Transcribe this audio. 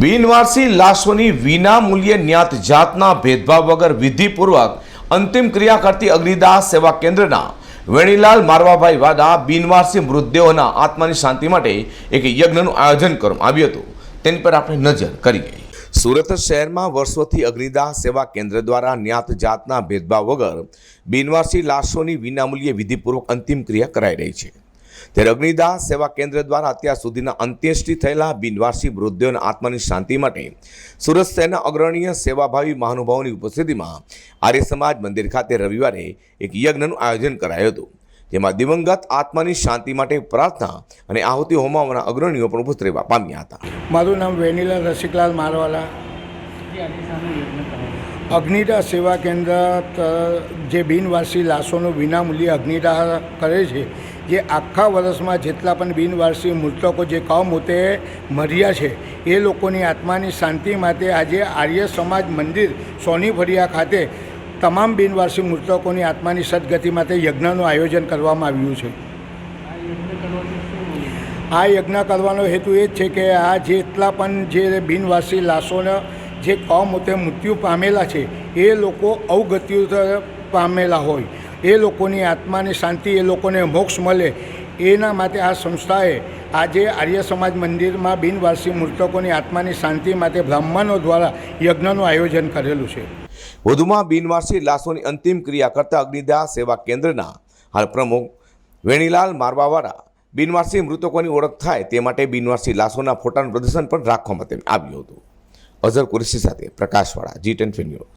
બિનવારસી લાશોની વિના મૂલ્યે ન્યાત જાતના ભેદભાવ વગર વિધિપૂર્વક અંતિમ ક્રિયા કરતી અગ્નિદાસ સેવા કેન્દ્રના વેણીલાલ મારવાભાઈ વાદા બિનવારસી મૃતદેહોના આત્માની શાંતિ માટે એક યજ્ઞનું આયોજન કરવામાં આવ્યું હતું. તેની પર આપણે નજર કરીએ. સુરત શહેરમાં વર્ષોથી અગ્નિદાહ સેવા કેન્દ્ર દ્વારા જ્ઞાત જાતના ભેદભાવ વગર બિનવારસી લાશોની વિનામૂલ્યે વિધિપૂર્વક અંતિમ ક્રિયા કરાઈ રહી છે. ત્યારે અગ્નિદાહ સેવા કેન્દ્ર દ્વારા અત્યાર સુધીના અંત્યેષ્ટિ થયેલા બિનવારસી વૃદ્ધોના આત્માની શાંતિ માટે સુરત શહેરના અગ્રણીય સેવાભાવી મહાનુભાવોની ઉપસ્થિતિમાં આર્ય સમાજ મંદિર ખાતે રવિવારે એક યજ્ઞનું આયોજન કરાયું હતું, જેમાં દિવંગત આત્માની શાંતિ માટે પ્રાર્થના અને આહુતિ હોમાવાના અગ્રણીઓ પણ ઉપસ્થિત રહેવા પામ્યા હતા. મારું નામ વેનીલા રસિકલાલ મારવાલા. અગ્નિદાહ સેવા કેન્દ્ર જે બિનવાસી લાશોનું વિનામૂલ્યે અગ્નિદાહ કરે છે જે આખા વર્ષમાં જેટલા પણ બિનવારસી મૃતકો જે કમોતે મર્યા છે, એ લોકોની આત્માની શાંતિ માટે આજે આર્ય સમાજ મંદિર સોની ફળિયા ખાતે તમામ બિનવારસી મૃતકોની આત્માની સદગતિ માટે યજ્ઞનું આયોજન કરવામાં આવ્યું છે. આ યજ્ઞ કરવાનો હેતુ એ જ છે કે આ જેટલા પણ જે બિનવાસી લાશોને જે કમોતે મૃત્યુ પામેલા છે, એ લોકો અવગત્યુ પામેલા હોય. એ લોકોની આત્માની શાંતિ, એ લોકોને મોક્ષ મળે, એના માટે આ સંસ્થાએ આજે આર્ય સમાજ મંદિરમાં બિનવારસી મૃતકોની આત્માની શાંતિ માટે બ્રાહ્મણો દ્વારા યજ્ઞનું આયોજન કરેલું છે. વધુમાં બિનવારસી લાશોની અંતિમ ક્રિયા કરતા અગ્નિદાહ સેવા કેન્દ્રના હાલ પ્રમુખ વેણીલાલ મારવાવાળા બિનવારસી મૃતકોની ઓળખ થાય તે માટે બિનવારસી લાશોના ફોટાનું પ્રદર્શન પણ રાખવામાં આવ્યું હતું. અઝર કુરેશી સાથે પ્રકાશવાળા જી ટેન ન્યૂઝ